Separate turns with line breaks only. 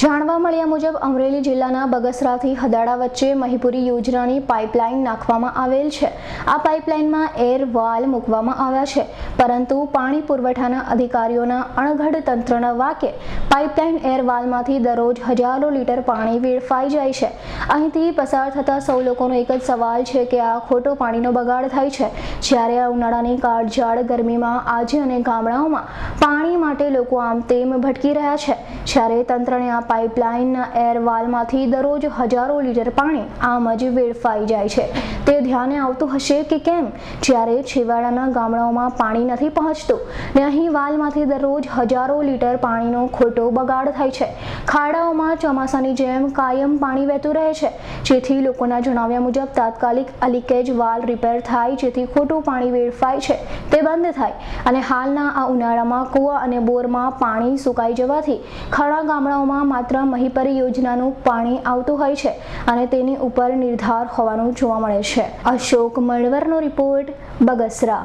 જાણવા મળ્યા મુજબ અમરેલી જિલ્લાના બગસરાથી હદાડા વચ્ચે મહીપુરી યોજનાની પાઇપલાઇન નાખવામાં આવેલ છે. આ પાઇપલાઇનમાં એર વાલ મૂકવામાં આવ્યા છે. પરંતુ પાણી પુરવઠાના અધિકારીઓના અણઘડ તંત્રના વાકે પાઇપલાઇન એર વાલમાંથી દરરોજ હજારો લીટર પાણી વેડફાઈ જાય છે. અહીંથી પસાર થતા સૌ લોકોનો એક જ સવાલ છે કે આ ખોટો પાણીનો બગાડ થાય છે. જ્યારે આ ઉનાળાની કાળઝાળ ગરમીમાં આજે અને ગામડાઓમાં પાણી માટે લોકો આમ તેમ ભટકી રહ્યા છે. જ્યારે તંત્રને આ પાઇપલાઇનના એર વાલમાંથી દરરોજ હજારો લીટર પાણી આમ જ વેડફાઈ જાય છે. તે ધ્યાને આવતું હશે કે કેમ? જ્યારે છેવાડાના ગામડાઓમાં પાણી નથી પહોંચતું, ને અહીં વાલમાંથી દરરોજ હજારો લીટર પાણીનો ખોટો બગાડ થાય છે. ખાડાઓમાં ચોમાસાની જેમ કાયમ પાણી વહેતું રહે છે. જેથી લોકોના જણાવ્યા મુજબ તાત્કાલિક અલીકેજ વાલ રિપેર થાય, જેથી ખોટું પાણી વેડફાય છે, તે બંધ થાય. અને હાલના આ ઉનાળામાં કૂવા અને બોરમાં પાણી સુકાઈ જવાથી ખરા ગામડાઓમાં માત્ર મહીપરી યોજનાનું પાણી આવતું હોય છે અને તેની ઉપર નિર્ધાર હોવાનું જોવા મળે છે. અશોક મળવરનો રિપોર્ટ બગસરા.